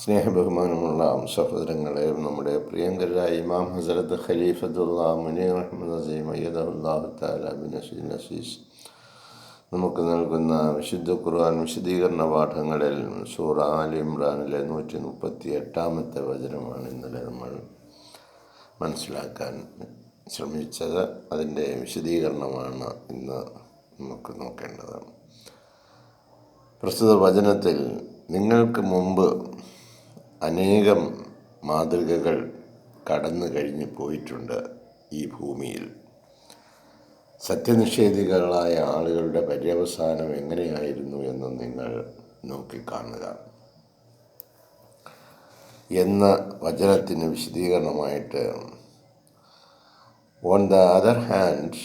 സ്നേഹബഹുമാനമുള്ള സഹോദരങ്ങളെ നമ്മുടെ പ്രിയങ്കരായ ഇമാം ഹസരത്ത് ഖലീഫത്തുള്ള മുനീർ അഹമ്മദ് അസീം അയ്യദുല്ലാഹു താല ബിൻ നസീർ നസീസ് നമുക്ക് നൽകുന്ന വിശുദ്ധ ഖുർആൻ വിശദീകരണ പാഠങ്ങളിൽ സൂറ ആലി ഇമ്രാനിലെ നൂറ്റി മുപ്പത്തി എട്ടാമത്തെ വചനമാണ് ഇന്നലെ നമ്മൾ മനസ്സിലാക്കാൻ ശ്രമിച്ചത്. അതിന്റെ വിശദീകരണമാണ് ഇന്ന് നമുക്ക് നോക്കേണ്ടത്. പ്രസ്തുത വചനത്തിൽ നിങ്ങൾക്ക് മുമ്പ് അനേകം മാതൃകകൾ കടന്നു കഴിഞ്ഞു പോയിട്ടുണ്ട് ഈ ഭൂമിയിൽ. സത്യനിഷേധികളായ ആളുകളുടെ പര്യവസാനം എങ്ങനെയായിരുന്നു എന്ന് നിങ്ങൾ നോക്കിക്കാണുക. എന്ന വചനത്തിന് വിശദീകരണമായിട്ട് ഓൺ ദ അതർ ഹാൻഡ്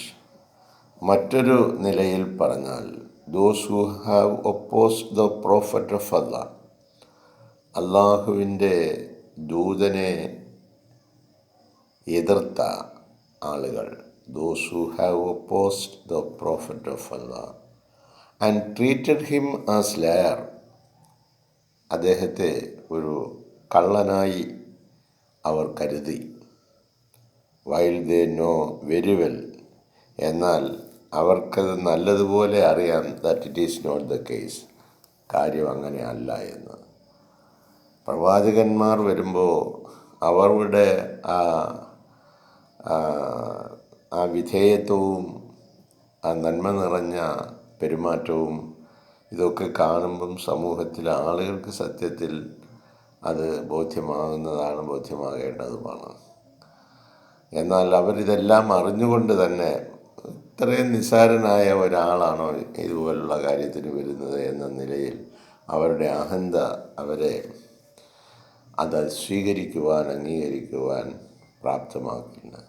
മറ്റൊരു നിലയിൽ പറഞ്ഞാൽ those who have oppose the prophet of അല്ല അള്ളാഹുവിന്റെ ദൂതനെ എതിർത്ത ആളുകൾ those who have opposed the prophet of Allah and treated him as liar അദ്ദേഹത്തെ ഒരു കള്ളനായി അവർ കരുതി. While they know very well എന്നാൽ അവർക്കത് നല്ലതുപോലെ അറിയാം that it is not the case കാര്യം അങ്ങനെയല്ല എന്ന്. പ്രവാചകന്മാർ വരുമ്പോൾ അവരുടെ ആ ആ വിധേയത്വവും ആ നന്മ നിറഞ്ഞ പെരുമാറ്റവും ഇതൊക്കെ കാണുമ്പം സമൂഹത്തിലെ ആളുകൾക്ക് സത്യത്തിൽ അത് ബോധ്യമാകുന്നതാണ് ബോധ്യമാകേണ്ടതുമാണ്. എന്നാൽ അവരിതെല്ലാം അറിഞ്ഞുകൊണ്ട് തന്നെ ഇത്രയും നിസ്സാരനായ ഒരാളാണോ ഇതുപോലുള്ള കാര്യത്തിന് വരുന്നത് എന്ന നിലയിൽ അവരുടെ അഹന്ത അവരെ അത് സ്വീകരിക്കുവാൻ അംഗീകരിക്കുവാൻ പ്രാപ്തമാക്കുന്നത്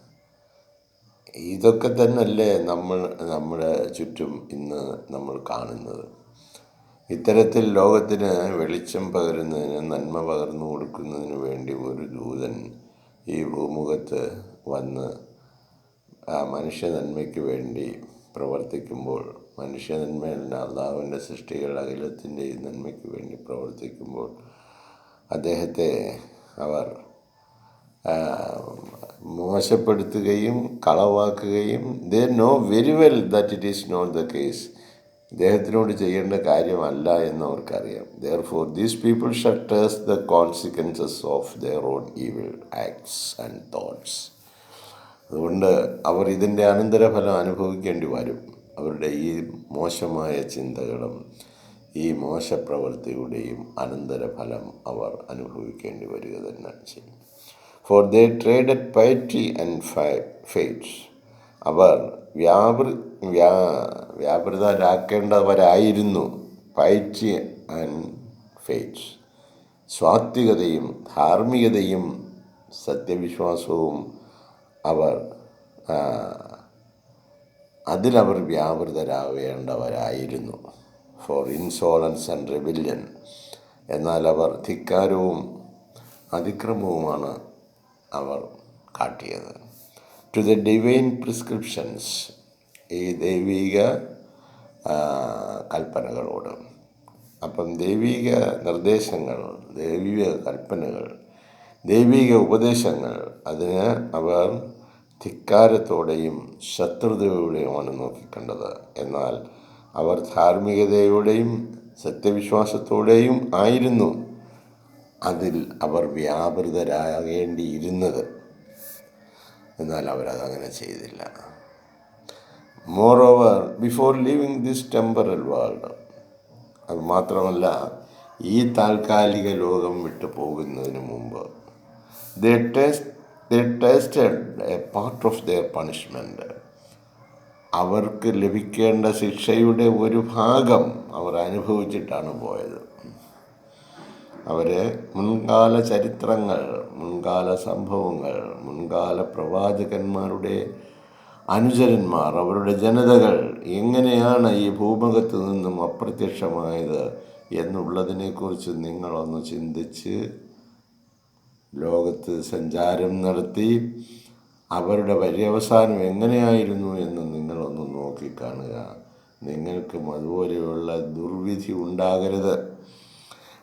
ഇതൊക്കെ തന്നെയല്ലേ നമ്മൾ നമ്മുടെ ചുറ്റും ഇന്ന് നമ്മൾ കാണുന്നത്. ഇത്തരത്തിൽ ലോകത്തിന് വെളിച്ചം പകരുന്നതിന് നന്മ പകർന്നു കൊടുക്കുന്നതിന് വേണ്ടി ഒരു ദൂതൻ ഈ ഭൂമുഖത്ത് വന്ന് ആ മനുഷ്യ നന്മയ്ക്ക് വേണ്ടി പ്രവർത്തിക്കുമ്പോൾ മനുഷ്യ നന്മയല്ല അള്ളാഹുവിന്റെ സൃഷ്ടികൾ ഈ നന്മയ്ക്ക് വേണ്ടി പ്രവർത്തിക്കുമ്പോൾ അദ്ദേഹത്തെ അവർ മോശപ്പെടുത്തുകയും കളവാക്കുകയും they know very well that it is not the case. ഇദ്ദേഹത്തിനോട് ചെയ്യേണ്ട കാര്യമല്ല എന്ന് അവർക്കറിയാം. Therefore these people suffers the consequences of their own evil acts and thoughts അതുകൊണ്ട് അവർ ഇതിന്റെ അനന്തരഫലം അനുഭവിക്കേണ്ടി വരും. അവരുടെ ഈ മോശമായ ചിന്തകളും ഈ മോശപ്രവൃത്തിയുടെയും അനന്തരഫലം അവർ അനുഭവിക്കേണ്ടി വരിക തന്നെ ചെയ്യും. For they traded piety and faiths അവർ വ്യാപൃ വ്യാ വ്യാപൃതരാക്കേണ്ടവരായിരുന്നു പൈറ്റി ആൻഡ് ഫെയ്റ്റ്സ് സ്വാത്വികതയും ധാർമ്മികതയും സത്യവിശ്വാസവും അവർ അതിലവർ വ്യാപൃതരാവേണ്ടവരായിരുന്നു. ഫോർ ഇൻസോളൻസ് ആൻഡ് റെബില്യൻ എന്നാൽ അവർ ധിക്കാരവും അതിക്രമവുമാണ് അവർ കാട്ടിയത്. ടു ദ ഡിവൈൻ പ്രിസ്ക്രിപ്ഷൻസ് ഈ ദൈവിക കൽപ്പനകളോട്. അപ്പം ദൈവിക നിർദ്ദേശങ്ങൾ ദൈവിക കൽപ്പനകൾ ദൈവിക ഉപദേശങ്ങൾ അതിന് അവർ ധിക്കാരത്തോടെയും ശത്രുതയോടെയുമാണ് നോക്കിക്കണ്ടത്. എന്നാൽ അവർ ധാർമ്മികതയോടെയും സത്യവിശ്വാസത്തോടെയും ആയിരുന്നു. അതിൽ അവർ വ്യാപൃതരാകേണ്ടിയിരുന്നത്. എന്നാൽ അവരതങ്ങനെ ചെയ്തില്ല. Moreover before leaving this temporal world അത് മാത്രമല്ല ഈ താൽക്കാലിക ലോകം വിട്ടു പോകുന്നതിന് മുമ്പ് the taste the tasted a part of their punishment അവർക്ക് ലഭിക്കേണ്ട ശിക്ഷയുടെ ഒരു ഭാഗം അവർ അനുഭവിച്ചിട്ടാണ് പോയത്. അവരെ മുൻകാല ചരിത്രങ്ങൾ മുൻകാല സംഭവങ്ങൾ മുൻകാല പ്രവാചകന്മാരുടെ അനുചരന്മാർ അവരുടെ ജനതകൾ എങ്ങനെയാണ് ഈ ഭൂമുഖത്ത് നിന്നും അപ്രത്യക്ഷമായത് എന്നുള്ളതിനെക്കുറിച്ച് നിങ്ങളൊന്ന് ചിന്തിച്ച് ലോകത്ത് സഞ്ചാരം നടത്തി അവരുടെ പര്യവസാനം എങ്ങനെയായിരുന്നു എന്ന് നിങ്ങളൊന്ന് നോക്കിക്കാണുക. നിങ്ങൾക്കും അതുപോലെയുള്ള ദുർവിധി ഉണ്ടാകരുത്.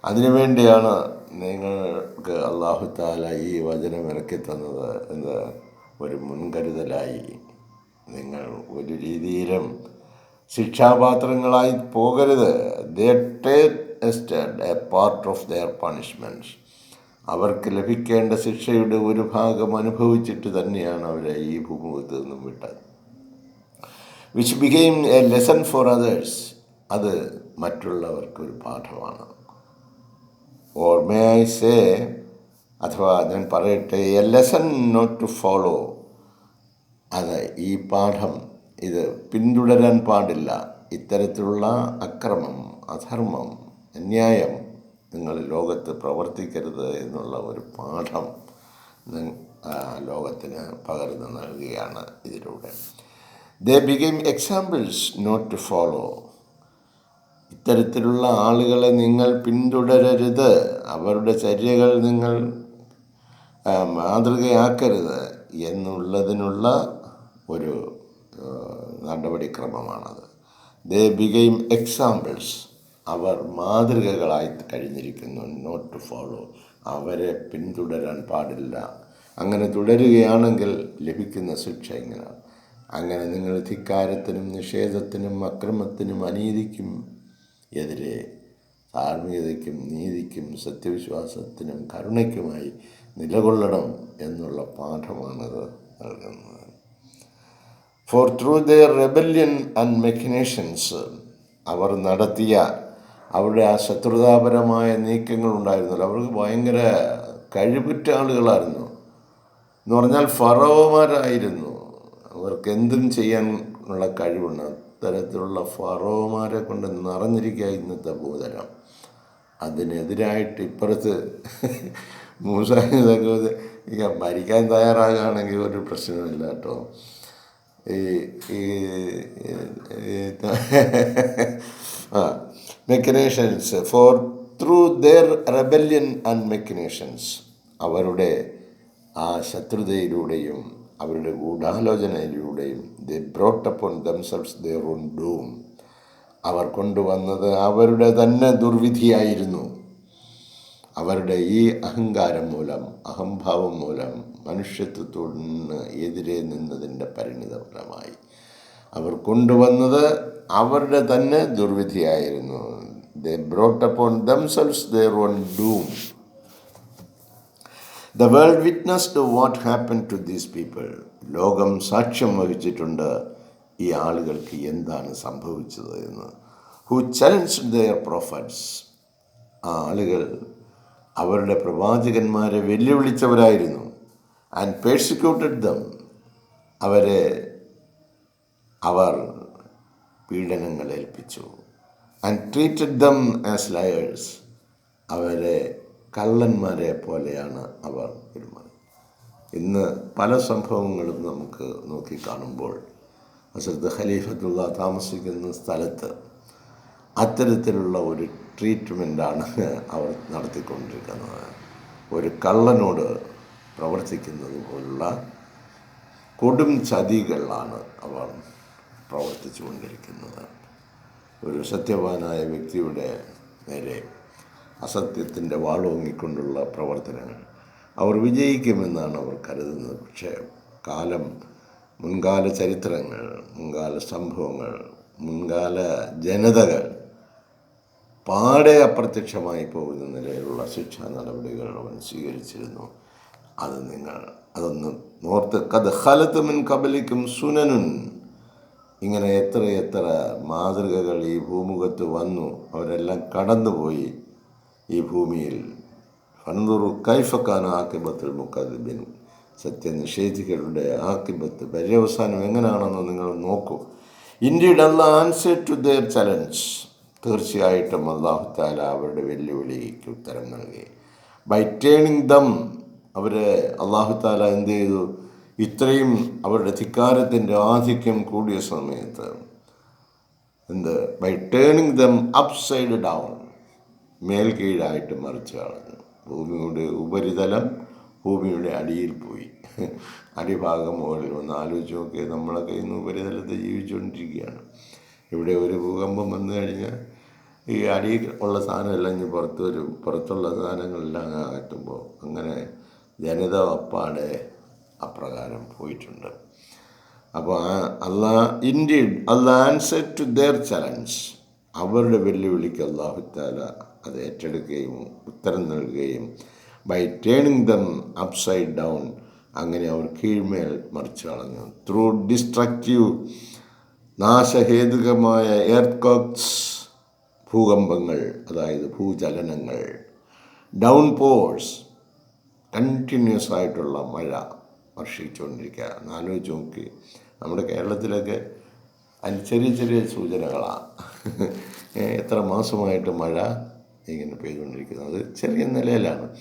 അതിനുവേണ്ടിയാണ് നിങ്ങൾക്ക് അള്ളാഹു താല ഈ വചനം ഇറക്കി തന്നത് എന്ന് ഒരു മുൻകരുതലായി നിങ്ങൾ ഒരു രീതിയിലും ശിക്ഷാപാത്രങ്ങളായി പോകരുത്. They take a part of their punishments അവർക്ക് ലഭിക്കേണ്ട ശിക്ഷയുടെ ഒരു ഭാഗം അനുഭവിച്ചിട്ട് തന്നെയാണ് അവരെ ഈ ഭൂമുഖത്ത് നിന്നും വിട്ടത്. Which became a lesson for others അത് മറ്റുള്ളവർക്കൊരു പാഠമാണ്. ഓർ മേ ഐ സേ അഥവാ ഞാൻ പറയട്ടെ a lesson not to follow അത് ഈ പാഠം ഇത് പിന്തുടരാൻ പാടില്ല. ഇത്തരത്തിലുള്ള അക്രമം അധർമ്മം അന്യായം നിങ്ങൾ ലോകത്ത് പ്രവർത്തിക്കരുത് എന്നുള്ള ഒരു പാഠം ലോകത്തിന് പകർന്നു നൽകുകയാണ് ഇതിലൂടെ. They became examples not to follow ഇത്തരത്തിലുള്ള ആളുകളെ നിങ്ങൾ പിന്തുടരരുത്. അവരുടെ ചര്യകൾ നിങ്ങൾ മാതൃകയാക്കരുത് എന്നുള്ളതിനുള്ള ഒരു നടപടിക്രമമാണത്. ദേ ബിഗെയിം എക്സാമ്പിൾസ് അവർ മാതൃകകളായി കഴിഞ്ഞിരിക്കുന്നു. നോട്ട് ടു ഫോളോ അവരെ പിന്തുടരാൻ പാടില്ല. അങ്ങനെ തുടരുകയാണെങ്കിൽ ലഭിക്കുന്ന ശിക്ഷ ഇങ്ങനെയാണ്. അങ്ങനെ നിങ്ങൾ ധിക്കാരത്തിനും നിഷേധത്തിനും അക്രമത്തിനും അനീതിക്കും എതിരെ ധാർമ്മികതയ്ക്കും നീതിക്കും സത്യവിശ്വാസത്തിനും കരുണയ്ക്കുമായി നിലകൊള്ളണം എന്നുള്ള പാഠമാണത് നൽകുന്നത്. For through their rebellion and machinations അവർ നടത്തിയ അവരുടെ ആ ശത്രുതാപരമായ നീക്കങ്ങൾ ഉണ്ടായിരുന്നല്ലോ. അവർക്ക് ഭയങ്കര കഴിവുറ്റ ആളുകളായിരുന്നു. എന്ന് പറഞ്ഞാൽ ഫറോമാരായിരുന്നു. അവർക്ക് എന്തും ചെയ്യാനുള്ള കഴിവുണ്ട്. അത്തരത്തിലുള്ള ഫറോമാരെ കൊണ്ട് നിറഞ്ഞിരിക്കുക ഇന്നത്തെ ഭൂതലം. അതിനെതിരായിട്ട് ഇപ്പുറത്ത് മൂസാഹിതൊക്കെ ഇങ്ങനെ ഭരിക്കാൻ തയ്യാറാകുകയാണെങ്കിൽ ഒരു പ്രശ്നമില്ല കേട്ടോ. ഈ ഈ- ആ machinations for through their rebellion and machinations അവരുടെ ആ ശത്രുതയിലൂടെയും അവരുടെ ഗൂഢാലോചനയിലൂടെയും the brought upon themselves their own doom അവർ കൊണ്ടുവന്നത് അവരുടെ തന്നെ ദുർവിധിയായിരുന്നു. അവരുടെ ഈ അഹങ്കാരം മൂലം അഹംഭാവം മൂലം മനുഷ്യത്വത്തോടിന് എതിരെ നിന്നതിന്റെ പരിണിത ഫലമായി അവർ കൊണ്ടുവന്നത് അവരുടെ തന്നെ ദുർവിധിയായിരുന്നു. The brought upon themselves their own doom the world witnessed what happen to these people ലോകം സാക്ഷ്യം വഹിച്ചിട്ടുണ്ട് ഈ ആളുകൾക്ക് എന്താണ് സംഭവിച്ചത് എന്ന്. ഹു ചലഞ്ച് ദർ പ്രോഫറ്റ്സ് ആ ആളുകൾ അവരുടെ പ്രവാചകന്മാരെ വെല്ലുവിളിച്ചവരായിരുന്നു ആൻഡ് പേഴ്സിക്യൂട്ടഡ് ദം അവരെ അവർ പീഡനങ്ങൾ ഏൽപ്പിച്ചു and treated them as liars അവരെ കള്ളന്മാരെ പോലെയാണ് അവർ പെരുമാറി ഇന്ന് പല സംഭവങ്ങളും നമുക്ക് നോക്കി കാണുമ്പോൾ അസർത്ത് ഖലീഫത്തുള്ള താമസിക്കുന്ന സ്ഥലത്ത് അത്തരത്തിലുള്ള ഒരു ട്രീറ്റ്മെന്റാണ് അവർ നടത്തിക്കൊണ്ടിരിക്കുന്നത്. ഒരു കള്ളനോട് പ്രവർത്തിക്കുന്നത് പോലുള്ള കൊടും ചതികളാണ് അവർ പ്രവർത്തിച്ചു കൊണ്ടിരിക്കുന്നത് ഒരു സത്യവാനായ വ്യക്തിയുടെ നേരെ അസത്യത്തിന്റെ വാളോങ്ങിക്കൊണ്ടുള്ള പ്രവർത്തനങ്ങൾ. അവർ വിജയിക്കുമെന്നാണ് അവർ കരുതുന്നത്. പക്ഷേ കാലം മുൻകാല ചരിത്രങ്ങൾ മുൻകാല സംഭവങ്ങൾ മുൻകാല ജനതകൾ പാടെ അപ്രത്യക്ഷമായി പോകുന്ന നിലയിലുള്ള ശിക്ഷാ നടപടികൾ അവൻ സ്വീകരിച്ചിരുന്നു. അത് നിങ്ങൾ അതൊന്ന് നോർത്ത് കത് ഹലത്ത് മുൻ കബലിക്കും സുനനുൻ. ഇങ്ങനെ എത്ര എത്ര മാതൃകകൾ ഈ ഭൂമുഖത്ത് വന്നു അവരെല്ലാം കടന്നുപോയി ഈ ഭൂമിയിൽ. ഫൻദുറു കൈഫക്കാന ആക്കിബത്തിൽ മുക്കദ്ബിൻ സത്യനിഷേധികളുടെ ആക്കിബത്ത്. പര്യവസാനം എങ്ങനെയാണെന്ന് നിങ്ങൾ നോക്കൂ. ഇന്ത്യയുടെ അല്ല ആൻസർ ടു ദെയർ ചലഞ്ച് തീർച്ചയായിട്ടും അള്ളാഹു താല അവരുടെ വെല്ലുവിളിക്ക് ഉത്തരം നൽകി. ബൈ ടേണിങ് ദം അവർ അള്ളാഹു താല എന്ത് ചെയ്തു? ഇത്രയും അവരുടെ ധിക്കാരത്തിന്റെ ആധിക്യം കൂടിയ സമയത്ത് എന്ത്? By turning them upside down മേൽക്കീഴായിട്ട് മറിച്ച് കളഞ്ഞു. ഭൂമിയുടെ ഉപരിതലം ഭൂമിയുടെ അടിയിൽ പോയി. അടിഭാഗം മുകളിൽ ഒന്ന് ആലോചിച്ച് നോക്കിയാൽ നമ്മളൊക്കെ ഇന്ന് ഉപരിതലത്തിൽ ജീവിച്ചുകൊണ്ടിരിക്കുകയാണ്. ഇവിടെ ഒരു ഭൂകമ്പം വന്നു കഴിഞ്ഞാൽ ഈ അടിയിൽ ഉള്ള സാധനമെല്ലാം ഇനി പുറത്ത് വരും. പുറത്തുള്ള സാധനങ്ങളെല്ലാം അങ്ങ് അങ്ങനെ ജനിത അപ്പാടെ അപ്രകാരം പോയിട്ടുണ്ട്. അപ്പോൾ ആ Allah India Allah answer to their challenge അവരുടെ വെല്ലുവിളിക്ക് അള്ളാഹുത്താല അത് ഏറ്റെടുക്കുകയും ഉത്തരം നൽകുകയും by turning them upside down അങ്ങനെ അവർ കീഴ്മേൽ മറിച്ചു കളഞ്ഞു. ത്രൂ ഡിസ്ട്രക്റ്റീവ് നാശഹേതുകമായ എയർകോക്സ് ഭൂകമ്പങ്ങൾ അതായത് ഭൂചലനങ്ങൾ ഡൗൺ പോഴ്സ് കണ്ടിന്യൂസ് ആയിട്ടുള്ള മഴ വർഷിച്ചുകൊണ്ടിരിക്കുക. എന്നാലോചിച്ച് നോക്കി. നമ്മുടെ കേരളത്തിലൊക്കെ അതിന് ചെറിയ ചെറിയ സൂചനകളാണ് എത്ര മാസമായിട്ട് മഴ ഇങ്ങനെ പെയ്തുകൊണ്ടിരിക്കുന്നത്. ചെറിയ നിലയിലാണ്.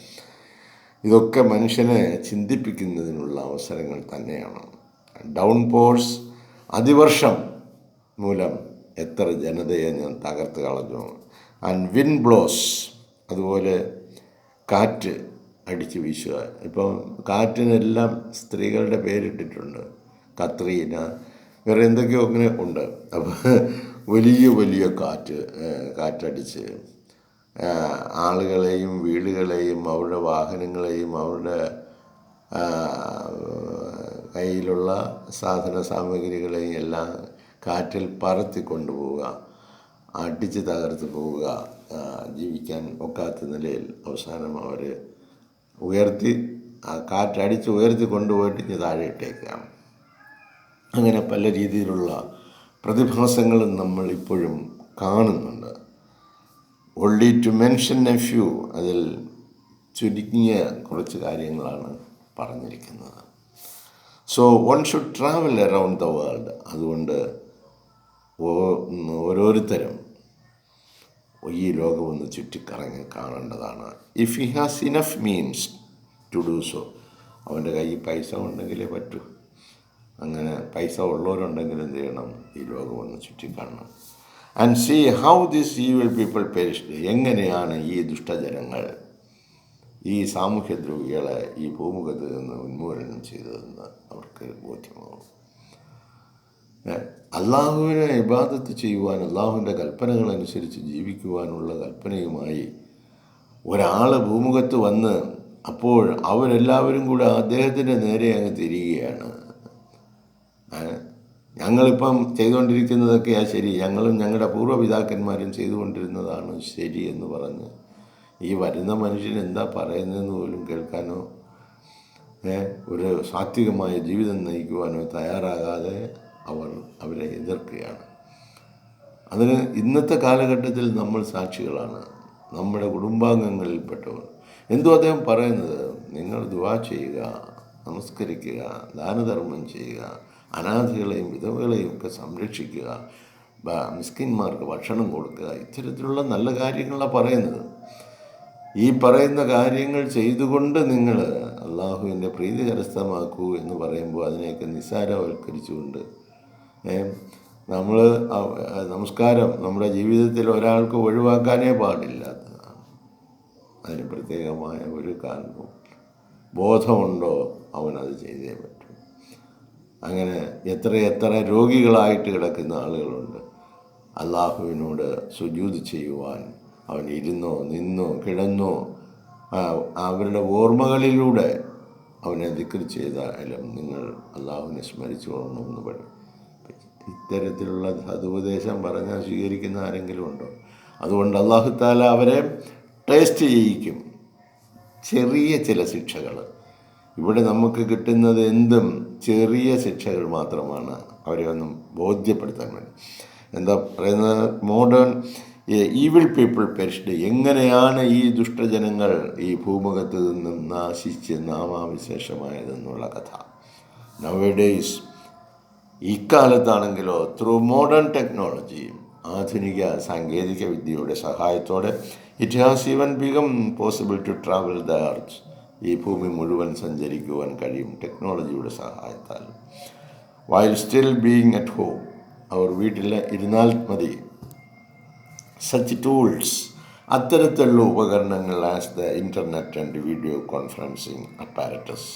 ഇതൊക്കെ മനുഷ്യനെ ചിന്തിപ്പിക്കുന്നതിനുള്ള അവസരങ്ങൾ തന്നെയാണ്. ഡൗൺ പോഴ്സ് അതിവർഷം മൂലം എത്ര ജനതയെ ഞാൻ തകർത്ത് കളഞ്ഞു. ആൻഡ് വിൻ ബ്ലോസ് അതുപോലെ കാറ്റ് അടിച്ച് വീശുക. ഇപ്പം കാറ്റിനെല്ലാം സ്ത്രീകളുടെ പേരിട്ടിട്ടുണ്ട്. കത്രീന വേറെ എന്തൊക്കെയോ അങ്ങനെ ഉണ്ട്. അപ്പോൾ വലിയ വലിയ കാറ്റ് കാറ്റടിച്ച് ആളുകളെയും വീടുകളെയും അവരുടെ വാഹനങ്ങളെയും അവരുടെ കയ്യിലുള്ള സാധന സാമഗ്രികളെയും എല്ലാം കാറ്റിൽ പറത്തി കൊണ്ടുപോവുക അടിച്ച് തകർത്ത് പോവുക ജീവിക്കാൻ ഒക്കാത്ത നിലയിൽ അവസാനം അവർ ഉയർത്തി ആ കാറ്റടിച്ച് ഉയർത്തി കൊണ്ടുപോയിട്ട് ഇനി താഴെ ഇട്ടേക്കാം. അങ്ങനെ പല രീതിയിലുള്ള പ്രതിഭാസങ്ങളും നമ്മൾ ഇപ്പോഴും കാണുന്നുണ്ട്. Only to mention a few അതിൽ ചുരുങ്ങിയ കുറച്ച് കാര്യങ്ങളാണ് പറഞ്ഞിരിക്കുന്നത്. So one should travel around the world അതുകൊണ്ട് ഓരോരുത്തരും ഈ ലോകം ഒന്ന് ചുറ്റിക്കറങ്ങി കാണേണ്ടതാണ്. If he has enough means to do so അവന്റെ കയ്യിൽ പൈസ ഉണ്ടെങ്കിലേ പറ്റൂ. അങ്ങനെ പൈസ ഉള്ളവരുണ്ടെങ്കിൽ എന്ത് ചെയ്യണം? ഈ ലോകം ഒന്ന് ചുറ്റിക്കാണണം. And see how this evil people perished എങ്ങനെയാണ് ഈ ദുഷ്ടജനങ്ങൾ ഈ സാമൂഹ്യദ്രോഹികളെ ഈ ഭൂമുഖത്ത് നിന്ന് ഉന്മൂലനം ചെയ്തതെന്ന് അവർക്ക് ബോധ്യമാവും ഏ, അള്ളാഹുവിനെ ഇബാദത്ത് ചെയ്യുവാൻ അള്ളാഹുവിന്റെ കൽപ്പനകൾ അനുസരിച്ച് ജീവിക്കുവാനുള്ള കൽപ്പനയുമായി ഒരാൾ ഭൂമുഖത്ത് വന്ന് അപ്പോൾ അവരെല്ലാവരും കൂടെ അദ്ദേഹത്തിന്റെ നേരെ അങ്ങ് തിരികുകയാണ് ഞങ്ങളിപ്പം ചെയ്തുകൊണ്ടിരിക്കുന്നതൊക്കെയാ ശരി. ഞങ്ങളും ഞങ്ങളുടെ പൂർവപിതാക്കന്മാരും ചെയ്തുകൊണ്ടിരുന്നതാണ് ശരി എന്ന് പറഞ്ഞ് ഈ വരുന്ന മനുഷ്യൻ എന്താ പറയുന്നതെന്ന് പോലും കേൾക്കാനോ ഒരു സാത്വികമായ ജീവിതം നയിക്കുവാനോ തയ്യാറാകാതെ അവർ അവരെ എതിർക്കുകയാണ്. അതിന് ഇന്നത്തെ കാലഘട്ടത്തിൽ നമ്മൾ സാക്ഷികളാണ്. നമ്മുടെ കുടുംബാംഗങ്ങളിൽപ്പെട്ടവർ. എന്തോ അദ്ദേഹം പറയുന്നത് നിങ്ങൾ ദുവാ ചെയ്യുക നമസ്കരിക്കുക ദാനധർമ്മം ചെയ്യുക അനാഥകളെയും വിധവകളെയും ഒക്കെ സംരക്ഷിക്കുക മിസ്കിന്മാർക്ക് ഭക്ഷണം കൊടുക്കുക. ഇത്തരത്തിലുള്ള നല്ല കാര്യങ്ങളാണ് പറയുന്നത്. ഈ പറയുന്ന കാര്യങ്ങൾ ചെയ്തുകൊണ്ട് നിങ്ങൾ അള്ളാഹുവിന്റെ പ്രീതി കരസ്ഥമാക്കൂ എന്ന് പറയുമ്പോൾ അതിനെയൊക്കെ നിസ്സാരവൽക്കരിച്ചുകൊണ്ട് നമ്മൾ നമസ്കാരം നമ്മുടെ ജീവിതത്തിൽ ഒരാൾക്ക് ഒഴിവാക്കാനേ പാടില്ലാത്തതാണ് അതിന് പ്രത്യേകമായ ഒരു കാരണവും ബോധമുണ്ടോ അവനത് ചെയ്തേ പറ്റൂ. അങ്ങനെ എത്ര എത്ര രോഗികളായിട്ട് കിടക്കുന്ന ആളുകളുണ്ട്. അള്ളാഹുവിനോട് സുജൂത് ചെയ്യുവാൻ അവൻ ഇരുന്നോ നിന്നോ കിടന്നോ അവരുടെ ഓർമ്മകളിലൂടെ അവനെ ദിക്കർ ചെയ്താലും നിങ്ങൾ അള്ളാഹുവിനെ സ്മരിച്ചു കൊള്ളണമെന്ന് പറയും. ഇത്തരത്തിലുള്ള സതുപദേശം പറഞ്ഞാൽ സ്വീകരിക്കുന്ന ആരെങ്കിലും ഉണ്ടോ? അതുകൊണ്ട് അള്ളാഹു താല അവരെ ടേസ്റ്റ് ചെയ്യിക്കും. ചെറിയ ചില ശിക്ഷകൾ. ഇവിടെ നമുക്ക് കിട്ടുന്നത് എന്തും ചെറിയ ശിക്ഷകൾ മാത്രമാണ് അവരെ ഒന്നും ബോധ്യപ്പെടുത്താൻ വേണ്ടി. എന്താ പറയുന്നത്? മോഡേൺ ഈവിൾ പീപ്പിൾ പെരിഷ്ഡ് എങ്ങനെയാണ് ഈ ദുഷ്ടജനങ്ങൾ ഈ ഭൂമുഖത്ത് നിന്നും നാശിച്ച് നാമാവിശേഷമായതെന്നുള്ള കഥ. നവഡേയ്സ് ഇക്കാലത്താണെങ്കിലോ ത്രൂ മോഡേൺ ടെക്നോളജി ആധുനിക സാങ്കേതിക വിദ്യയുടെ സഹായത്തോടെ it has even become possible to travel the earth ഈ ഭൂമി മുഴുവൻ സഞ്ചരിക്കുവാൻ കഴിയും ടെക്നോളജിയുടെ സഹായത്താൽ. While still being at home അവർ വീട്ടിൽ ഇരുന്നാൽ മതി. സച്ച് ടൂൾസ് അത്തരത്തിലുള്ള ഉപകരണങ്ങൾ as the internet and video conferencing apparatus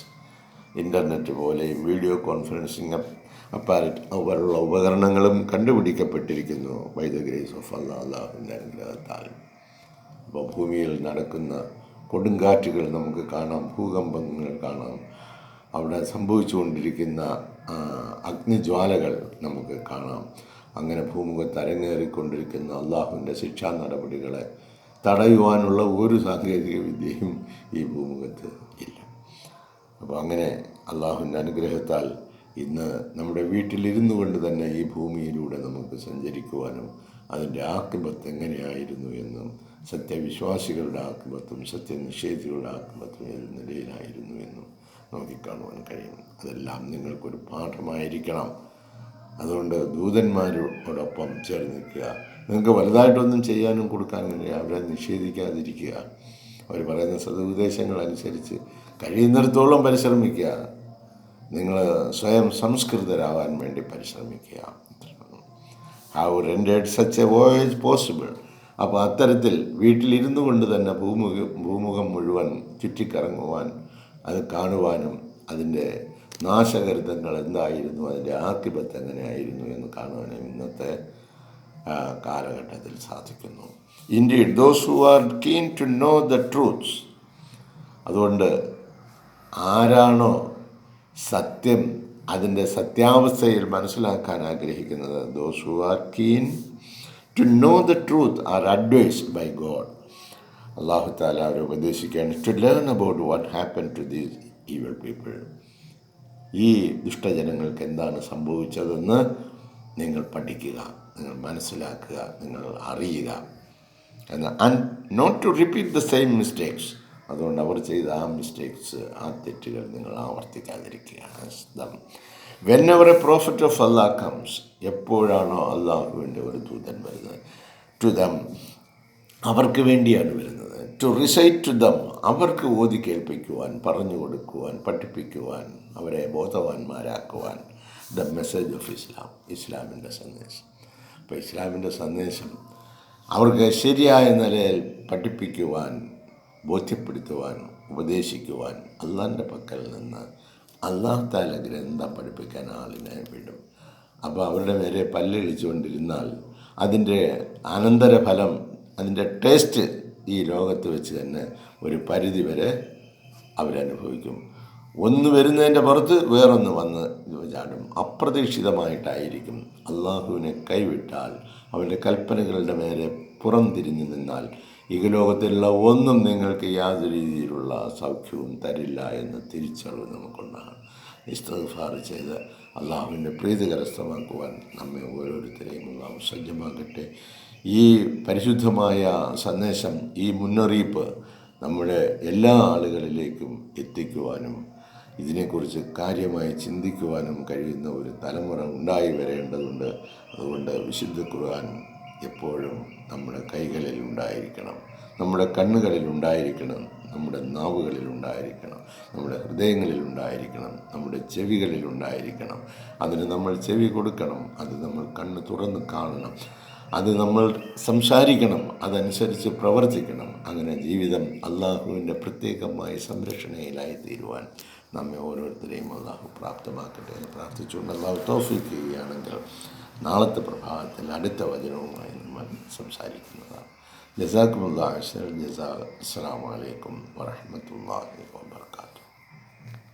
internet പോലെയും വീഡിയോ കോൺഫറൻസിങ് അപ്പാരറ്റ് പോലുള്ള ഉപകരണങ്ങളും കണ്ടുപിടിക്കപ്പെട്ടിരിക്കുന്നു. By the grace of Allah അള്ളാഹുവിന്റെ അനുഗ്രഹത്താൽ. അപ്പോൾ ഭൂമിയിൽ നടക്കുന്ന കൊടുങ്കാറ്റുകൾ നമുക്ക് കാണാം ഭൂകമ്പങ്ങൾ കാണാം. അവിടെ സംഭവിച്ചുകൊണ്ടിരിക്കുന്ന അഗ്നിജ്വാലകൾ നമുക്ക് കാണാം. അങ്ങനെ ഭൂമുഖത്ത് അരങ്ങേറിക്കൊണ്ടിരിക്കുന്ന അള്ളാഹുവിന്റെ ശിക്ഷാ നടപടികളെ തടയുവാനുള്ള ഒരു സാങ്കേതിക വിദ്യയും ഈ ഭൂമുഖത്ത് ഇല്ല. അപ്പോൾ അങ്ങനെ അള്ളാഹുവിന്റെ അനുഗ്രഹത്താൽ ഇന്ന് നമ്മുടെ വീട്ടിലിരുന്നു കൊണ്ട് തന്നെ ഈ ഭൂമിയിലൂടെ നമുക്ക് സഞ്ചരിക്കുവാനും അതിന്റെ ആക്കിബത്ത് എങ്ങനെയായിരുന്നു എന്നും സത്യവിശ്വാസികളുടെ ആക്കിബത്തും സത്യനിഷേധികളുടെ ആക്കിബത്തും ഏത് നിലയിലായിരുന്നു എന്നും നോക്കിക്കാണുവാൻ കഴിയും. അതെല്ലാം നിങ്ങൾക്കൊരു പാഠമായിരിക്കണം. അതുകൊണ്ട് ദൂതന്മാരോടൊപ്പം ചേർന്ന് നിൽക്കുക. നിങ്ങൾക്ക് വലുതായിട്ടൊന്നും ചെയ്യാനും കൊടുക്കാനും കഴിയില്ല. അവരെ നിഷേധിക്കാതിരിക്കുക. അവർ പറയുന്ന സതുപദേശങ്ങൾ അനുസരിച്ച് കഴിയുന്നിടത്തോളം പരിശ്രമിക്കുക. നിങ്ങൾ സ്വയം സംസ്കൃതരാവാൻ വേണ്ടി പരിശ്രമിക്കുക. Have rendered such a voyage possible അപ്പോൾ അത്തരത്തിൽ വീട്ടിലിരുന്നു കൊണ്ട് തന്നെ ഭൂമുഖ ഭൂമുഖം മുഴുവൻ ചുറ്റിക്കറങ്ങുവാൻ അത് കാണുവാനും അതിന്റെ നാശകരുതങ്ങൾ എന്തായിരുന്നു അതിന്റെ ആധിപത്യം എങ്ങനെയായിരുന്നു എന്ന് കാണുവാനും ഇന്നത്തെ കാലഘട്ടത്തിൽ സാധിക്കുന്നു. Indeed those who are keen to know the truths അതുകൊണ്ട് ആരാണോ സത്യം അതിന്റെ സത്യാവസ്ഥയിൽ മനസ്സിലാക്കാൻ ആഗ്രഹിക്കുന്നത് those who are keen to know the truth are advised by God അള്ളാഹു താല അവരെ ഉപദേശിക്കുകയാണ് to learn about what happen to these evil people ഈ ദുഷ്ടജനങ്ങൾക്ക് എന്താണ് സംഭവിച്ചതെന്ന് നിങ്ങൾ പഠിക്കുക നിങ്ങൾ മനസ്സിലാക്കുക നിങ്ങൾ അറിയുക. എന്നാൽ and not to repeat the same mistakes അതുകൊണ്ട് അവർ ചെയ്ത ആ മിസ്റ്റേക്സ് ആ തെറ്റുകൾ നിങ്ങൾ ആവർത്തിക്കാതിരിക്കുകയാണ് whenever a profit of Allah comes എപ്പോഴാണോ അള്ളാഹുവിന്റെ ഒരു ദൂതൻ വരുന്നത്? ടു ദം അവർക്ക് വേണ്ടിയാണ് വരുന്നത്. ടു റിസൈറ്റ് ടു ദം അവർക്ക് ഓതി കേൾപ്പിക്കുവാൻ പറഞ്ഞു കൊടുക്കുവാൻ പഠിപ്പിക്കുവാൻ അവരെ ബോധവാന്മാരാക്കുവാൻ ദ മെസ്സേജ് ഓഫ് ഇസ്ലാം ഇസ്ലാമിന്റെ സന്ദേശം. അപ്പോൾ ഇസ്ലാമിന്റെ സന്ദേശം അവർക്ക് ശരിയായ നിലയിൽ പഠിപ്പിക്കുവാൻ ബോധ്യപ്പെടുത്തുവാൻ ഉപദേശിക്കുവാൻ അള്ളാന്റെ പക്കൽ നിന്ന് അള്ളാഹ് താല ഗ്രന്ഥം പഠിപ്പിക്കാൻ ആളിനെ വിടും. അപ്പോൾ അവരുടെ നേരെ പല്ലഴിച്ചുകൊണ്ടിരുന്നാൽ അതിന്റെ അനന്തരഫലം അതിന്റെ ടേസ്റ്റ് ഈ ലോകത്ത് വെച്ച് തന്നെ ഒരു പരിധി വരെ അവരനുഭവിക്കും ഒന്ന് വരുന്നതിന്റെ പുറത്ത് വേറൊന്ന് വന്ന് ചാടും. അപ്രതീക്ഷിതമായിട്ടായിരിക്കും അള്ളാഹുവിനെ കൈവിട്ടാൽ അവരുടെ കൽപ്പനകളുടെ മേലെ പുറം തിരിഞ്ഞു നിന്നാൽ ലോകത്തിലുള്ള ഒന്നും നിങ്ങൾക്ക് യാതൊരു രീതിയിലുള്ള സൗഖ്യവും തരില്ല എന്ന തിരിച്ചറിവ് നമുക്കുണ്ടാകണം. ഇസ്തഫാർ ചെയ്ത് അള്ളാഹുവിന്റെ പ്രീതി കരസ്ഥമാക്കുവാൻ നമ്മെ ഓരോരുത്തരെയും അള്ളാഹു സജ്ജമാക്കട്ടെ. ഈ പരിശുദ്ധമായ സന്ദേശം ഈ മുന്നറിയിപ്പ് നമ്മുടെ എല്ലാ ആളുകളിലേക്കും എത്തിക്കുവാനും ഇതിനെക്കുറിച്ച് കാര്യമായി ചിന്തിക്കുവാനും കഴിയുന്ന ഒരു തലമുറ ഉണ്ടായി വരേണ്ടതുണ്ട്. അതുകൊണ്ട് വിശുദ്ധ ഖുർആൻ എപ്പോഴും നമ്മുടെ കൈകളിൽ ഉണ്ടായിരിക്കണം. നമ്മുടെ കണ്ണുകളിൽ ഉണ്ടായിരിക്കണം. നമ്മുടെ നാവുകളിൽ ഉണ്ടായിരിക്കണം. നമ്മുടെ ഹൃദയങ്ങളിൽ ഉണ്ടായിരിക്കണം. നമ്മുടെ ചെവികളിൽ ഉണ്ടായിരിക്കണം. അതിന് നമ്മൾ ചെവി കൊടുക്കണം. അത് നമ്മൾ കണ്ണ് തുറന്ന് കാണണം. അത് നമ്മൾ സംസാരിക്കണം. അതനുസരിച്ച് പ്രവർത്തിക്കണം. അങ്ങനെ ജീവിതം അള്ളാഹുവിന്റെ പ്രത്യേകമായ സംരക്ഷണയിലായി തീരുവാൻ നമ്മെ ഓരോരുത്തരെയും അള്ളാഹു പ്രാപ്തമാക്കട്ടെ എന്ന് പ്രാർത്ഥിച്ചുകൊണ്ട് അള്ളാഹു തോഫിക്കുകയാണെങ്കിൽ നാളത്തെ പ്രഭാതത്തിൽ അടുത്ത വചനവുമായി നമ്മൾ സംസാരിക്കുന്നതാണ് ജസാക്കുമുള്ള അഷർ ജസാ അസ്സാം വലൈക്കും വറഹമത്തല്ലാഹി